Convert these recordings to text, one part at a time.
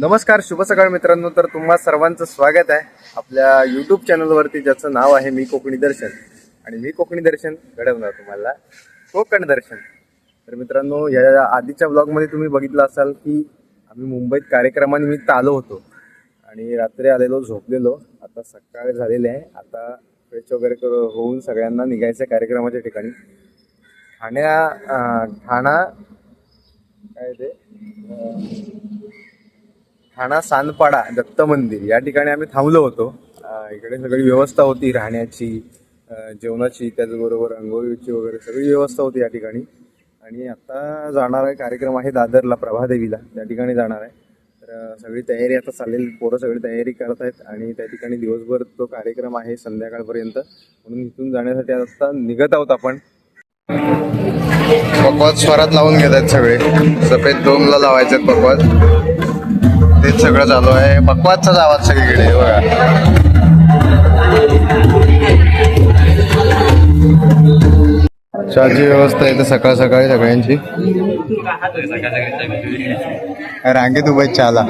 नमस्कार शुभ सकाळ मित्रांनो. तर तुम्हा सर्वांचं स्वागत आहे आपल्या युट्यूब चॅनलवरती ज्याचं नाव आहे मी कोकणी दर्शन. आणि मी कोकणी दर्शन घडवणार तुम्हाला. कोकण दर्शन. तर मित्रांनो या आधीच्या ब्लॉगमध्ये तुम्ही बघितलं असाल की आम्ही मुंबईत कार्यक्रमानिमित्त आलो होतो. आणि रात्री आलेलो झोपलेलो. आता सकाळ झालेले आहे. आता फ्रेश वगैरे होऊन सगळ्यांना निघायचं आहे कार्यक्रमाच्या ठिकाणी. ठाण्या ठाणा काय ते? ठाणा सानपाडा दत्त मंदिर या ठिकाणी आम्ही थांबलो होतो. इकडे सगळी व्यवस्था होती राहण्याची जेवणाची त्याचबरोबर अंघोळीची वगैरे सगळी व्यवस्था होती या ठिकाणी. आणि आता जाणार आहे कार्यक्रम आहे दादरला प्रभादेवीला. त्या ठिकाणी जाणार आहे. तर सगळी तयारी आता चालेल पोरं सगळी तयारी करत आहेत आणि त्या ठिकाणी दिवसभर तो कार्यक्रम आहे संध्याकाळपर्यंत. म्हणून इथून जाण्यासाठी आता निघत आहोत आपण. पकवाज स्वरात लावून घेत आहेत सगळे. सफेद दोनला लावायचे आहेत पकवाज तेच सगळं चालू आहे. पकवाजचाच आवाज सगळीकडे बघा. चहाची व्यवस्था आहे तर सकाळ सकाळी सगळ्यांची. रांगेत उभा चहाला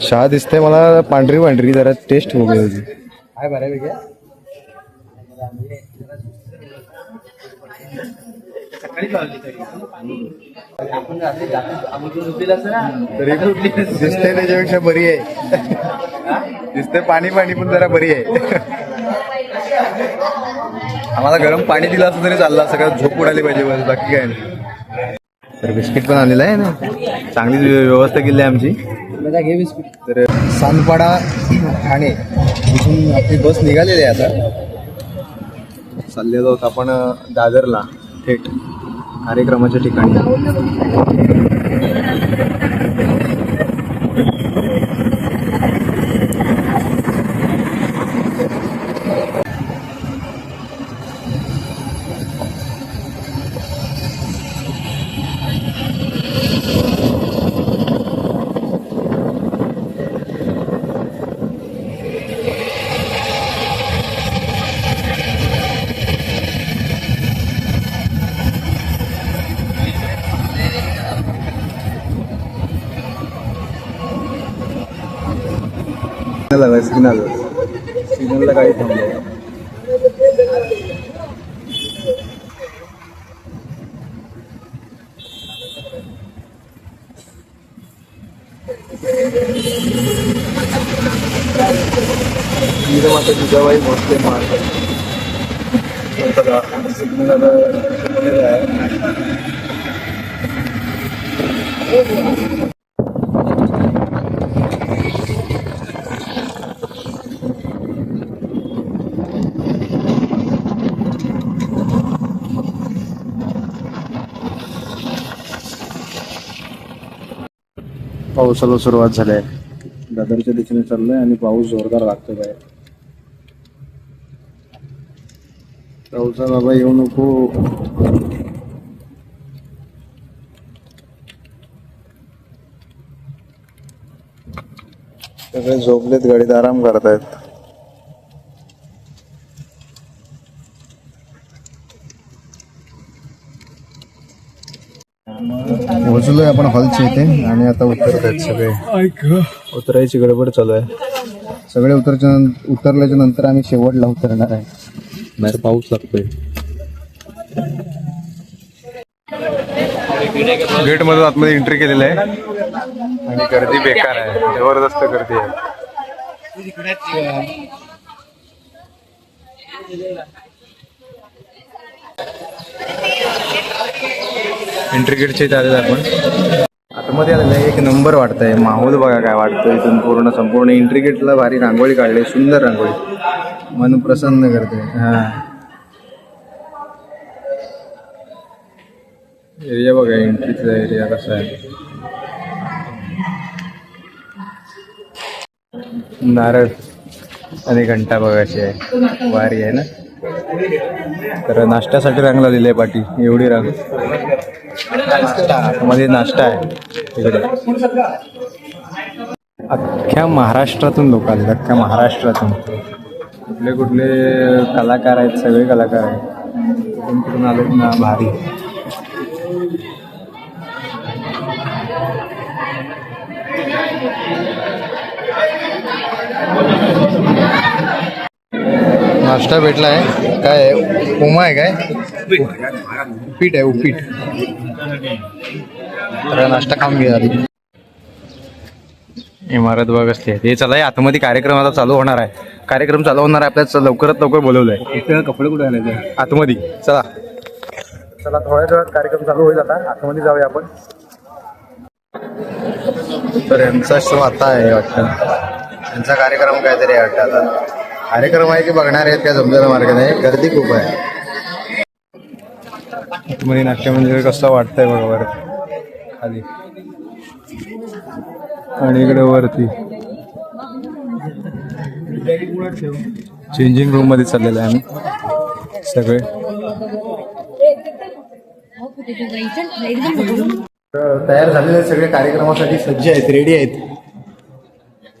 चहा दिसते मला पांढरी पांढरी जरा टेस्ट बघूया त्याची काय बऱ्यापैकी तरी. दिसते त्याच्यापेक्षा बरी आहे. दिसते पाणी पाणी पण जरा बरी आहे. आम्हाला गरम पाणी दिलं असं तरी चाललं का झोप उडाली पाहिजे बस बाकी काय नाही. तर बिस्किट पण आलेलं आहे ना. चांगलीच व्य- व्यवस्था केली आहे आमची. तर सानपाडा ठाणे इथून आपली बस निघालेली आहे आता. चाललेलो आहोत आपण दादरला थेट. कार्यक्रमाच्या ठिकाणी. Signal signal. सिग्नलला गाडी थांबली. माता जिजाबाई भोसले मार्ग सिग्नल आहे. पावसाला सुरुवात झाली आहे. दादरच्या दिशेने चाललंय आणि पाऊस जोरदार लागतो काय पाऊसा बाबा येऊ नको. सगळे झोपलेत गाडीत आराम करतायत. पोहोचलोय आपण हॉलच्या इथे. आणि आता उतरत आहेत सगळे. उतरायची गडबड चालू आहे. सगळे उतरच्या उतरल्याच्या नंतर आम्ही शेवटला उतरणार आहे. बाहेर पाऊस लागतोय. गेट मधून आतमध्ये एंट्री केलेलं आहे. आणि गर्दी बेकार आहे. जबरदस्त गर्दी आहे. एंट्री गेटच्या इथे आलेलं आपण. आतमध्ये आलेलं आहे एक नंबर वाटतंय. माहोल बघा काय वाटतं इथून पूर्ण संपूर्ण एंट्री गेटला भारी रांगोळी काढली सुंदर रांगोळी. मन प्रसन्न करते. हा. एरिया बघा एंट्रीचा एरिया कसा आहे. नारळ आणि घंटा बघायची आहे. वारी आहे ना? तर नाश्त्यासाठी रांग लावलेली आहे पाठी एवढी रांग. मध्ये नाश्ता आहे तिकडे. अख्ख्या महाराष्ट्रातून लोक आले अख्ख्या महाराष्ट्रातून. कुठले कुठले कलाकार आहेत सगळे कलाकार आहेत. कुठून कुठून ना भारी. नाश्ता भेटला आहे. काय आहे? उमा आहे काय? उपीट. आहे उपीट. तर नाश्ता खाऊन घ्या आधी. इमारत बघ असते ते चला हे आतमध्ये कार्यक्रम आता चालू होणार आहे. कार्यक्रम चालू होणार आहे. आपल्याला लवकरात लवकर बोलवलंय. कपडे कुठे आले आतमध्ये. चला. चला थोड्या वेळात कार्यक्रम चालू होईल आता. आतमध्ये जाऊया आपण. तर यांचा शो आता आहे वाटतं. यांचा कार्यक्रम काहीतरी आहे वाटतं आता. कार्यक्रम आहे की बघणार आहेत त्या समजायला मार्ग नाही गर्दी खूप आहे. आतमध्ये नाट्य मंदिर कसं वाटतंय बघा वर खाली. आणि इकडे वरती. चेंजिंग रूममध्ये चाललेलं आहे आम्ही. सगळे. तयार झालेले सगळे कार्यक्रमासाठी सज्ज आहेत रेडी आहेत.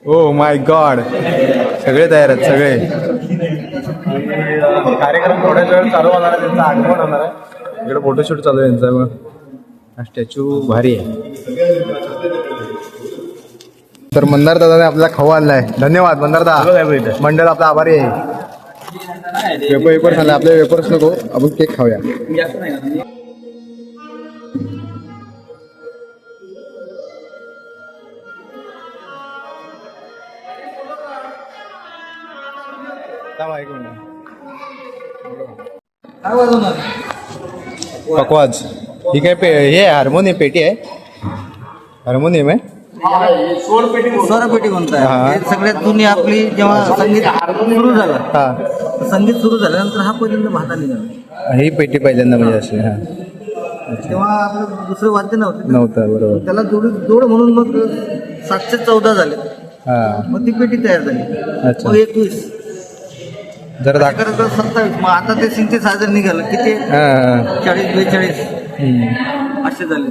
ओ माय गॉड सगळे तयार आहेत सगळे. कार्यक्रम थोड्या वेळ चालू होणार आहे त्यांचं आगमन होणार आहे. इकडे फोटोशूट चालू आहे त्यांचा हा स्टॅच्यू भारी आहे. तर मंदार दादाने आपला खवा आणलाय. धन्यवाद मंदार दादा मंडळ आपला आभारी आहे. वेपर वेपर खाल्ला आपले वेपर्स नको आपण केक खाऊया. पकवाज. ही काय पे हे आहे, हार्मोनियम पेटी आहे. हार्मोनियम आहे. स्वरपेटी म्हणताय हा. हे सगळ्यात जुनी आपली जेव्हा संगीत सुरू झालं हा. संगीत सुरू झाल्यानंतर हा पहिल्यांदा भाता निघाला. ही पेटी पहिल्यांदा म्हणजे असे हा. तेव्हा आपलं दुसरं वाद्य नव्हतं. नव्हतं बरोबर. त्याला जोड जोड म्हणून मग सातशे चौदा झाले. हा. मग ती पेटी तयार झाली. अच्छा. मग एकवीस. जरा दाख करत सत्तावीस. मग आता ते सिंचे साजर निघालं. किती? हा. चाळीस बेचाळीस. हम्म. असे झाले.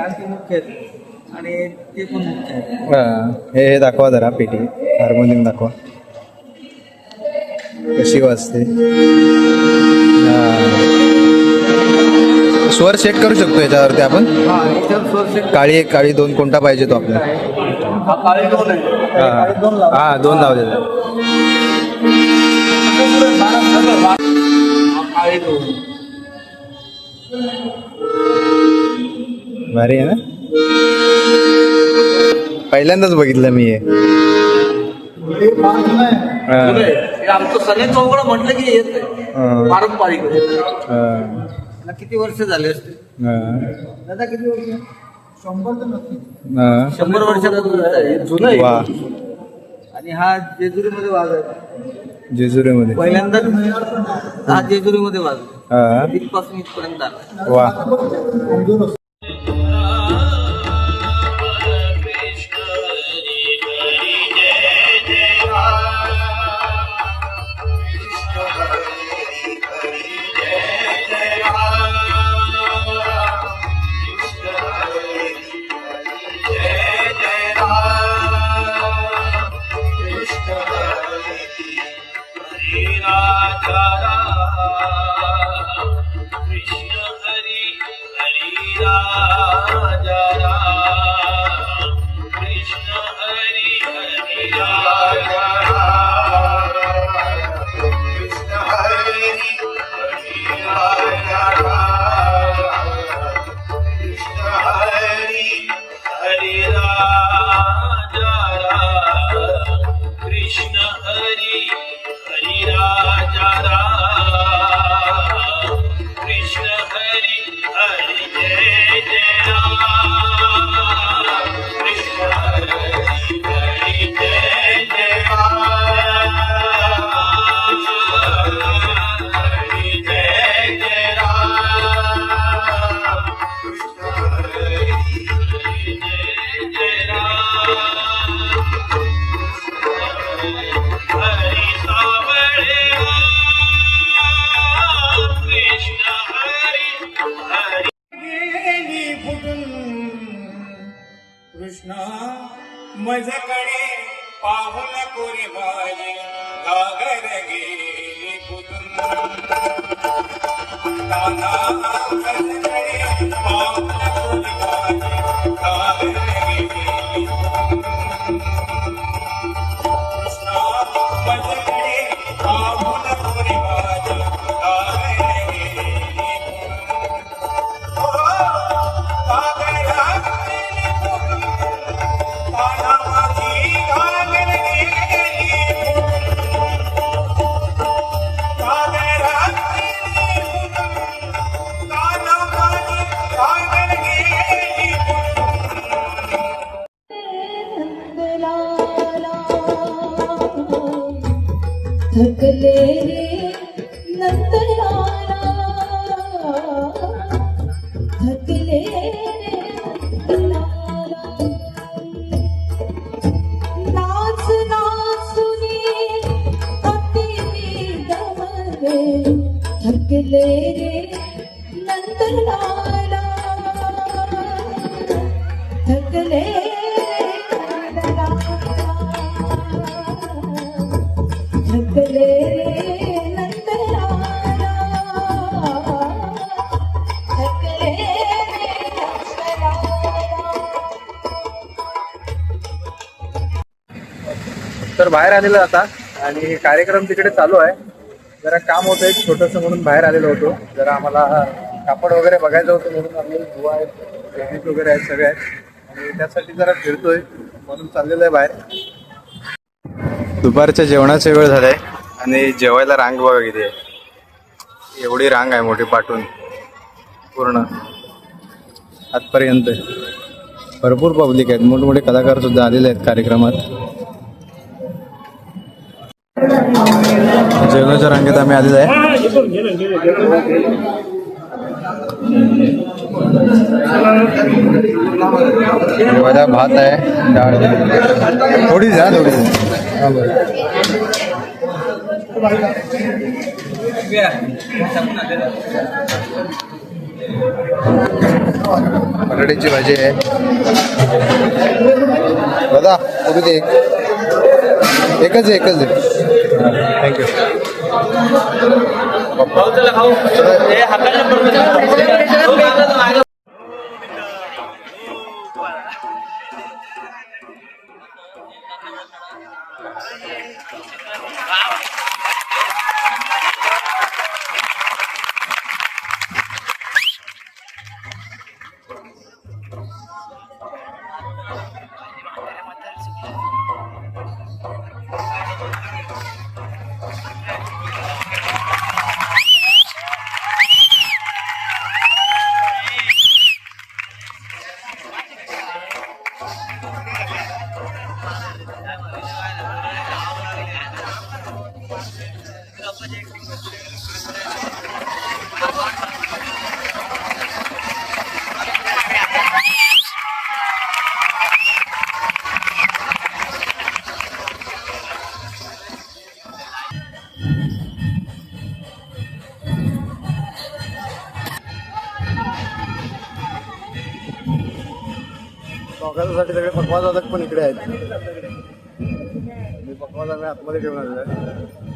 आणखी मुख्य आहेत. आणि ते पण मुख्य आहेत. हा. हे हे दाखवा जरा पेटी. हार्मोनियम दाखवा. कशी वाजते? हा. स्वर चेक करू शकतो याच्यावरती आपण? हा याच्यावर काळी एक काळी दोन कोणता पाहिजे तो आपल्याला हा आहे. हा. दोन लावा. हा दोन लावलेले काळे दोन भारी आहे ना? पहिल्यांदाच बघितलं मी हे. हा. हे आमचं चौघड म्हटलं की येत. पारंपरिक आहे. किती वर्ष झाले असते हा. दादा किती वर्ष? शंभर तर नक्की. हा. शंभर वर्षाचा जुनं आहे. आणि हा जेजुरीमध्ये वाजत जेजुरीमध्ये. पहिल्यांदा हा जेजुरीमध्ये वाजत हा. तिथपासून इथपर्यंत आला. वा. कृष्ण कृष्ण माझ्याकडे पाहुल कोरी भाजी घागर गेली फुटून दादा माझ्याकडे पाहुल कोरी भाजी घागर नंतर आला थकले थकले तर बाहेर आलेलं आता आणि कार्यक्रम तिकडे चालू आहे. जरा काम होतं एक छोटंसं म्हणून बाहेर आलेलो होतो. जरा आम्हाला कापड वगैरे बघायचं होतं म्हणून आम्ही बुवा आहेत लेडीज वगैरे आहेत सगळे आहेत. आणि त्यासाठी जरा फिरतोय म्हणून चाललेलो आहे बाहेर. दुपारच्या जेवणाचा वेळ झालाय आणि जेवायला रांग बघा किती आहे. एवढी रांग आहे मोठी पाठून पूर्ण. आजपर्यंत भरपूर पब्लिक आहेत. मोठमोठे कलाकार सुद्धा आलेले आहेत कार्यक्रमात. जेवणाच्या रांगेत आम्ही आलेलो आहे. जेवायला भात आहे डाळ. थोडीच द्या थोडी बटाट्याची भाजी आहे. दादा पुढे दे एक एकच आहे एकच आहे. थँक्यू स्वागतासाठी सगळे पकवाजादक पण इकडे आहेत. मी पकवाज आतमध्ये ठेवून आलेलो आहे.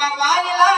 在哪里啦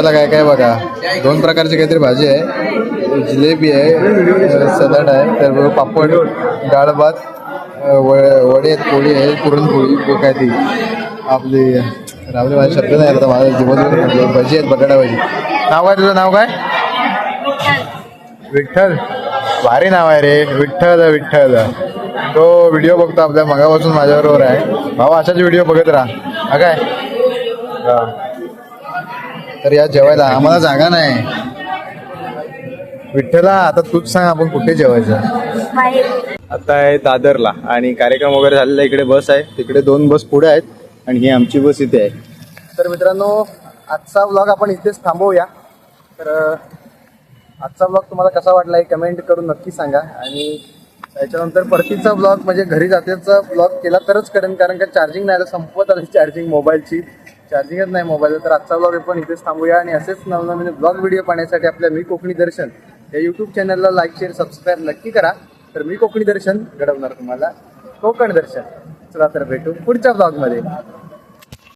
जेवायला काय काय बघा. दोन प्रकारची काहीतरी भाजी आहे. जिलेबी आहे सलाड आहे त्याबरोबर पापड डाळ भात व- वडे आहेत पोळी आहे पुरणपोळी काय ती आपली रावली माझे शब्द नाही आता माझ्या जीवन भजी आहेत बटाटा भजी. नाव काय तुझं? नाव काय? विठ्ठल. भारी नाव आहे रे. विठ्ठल विठ्ठल. तो व्हिडिओ बघतो आपल्या मगापासून माझ्याबरोबर आहे. भाऊ असाच व्हिडिओ बघत राहा. हा काय? हां. तर या जेवायला आम्हाला जागा नाही. विठ्ठला आता तूच सांग आपण कुठे जेवायचं? आता आहे दादरला आणि कार्यक्रम वगैरे झालेला इकडे बस आहे. तिकडे दोन बस पुढे आहेत आणि ही आमची बस इथे आहे. तर मित्रांनो आजचा ब्लॉग आपण इथेच थांबवूया. तर आजचा ब्लॉग तुम्हाला कसा वाटला हे कमेंट करून नक्की सांगा. आणि त्याच्यानंतर परतीचा ब्लॉग म्हणजे घरी जात्याचा ब्लॉग केला तरच करेन. कारण का चार्जिंग नाही आता संपत आली चार्जिंग मोबाईलची चार्जिंगच नाही मोबाईल तर आजचा ब्लॉग आपण इथेच थांबूया आणि असेच नवनवीन ब्लॉग व्हिडिओ पाहण्यासाठी आपल्या मी कोकणी दर्शन या यूट्यूब चॅनलला लाईक शेअर सबस्क्राईब नक्की करा. तर मी कोकणी दर्शन घडवणार तुम्हाला. कोकण दर्शन. चला तर भेटू पुढच्या ब्लॉगमध्ये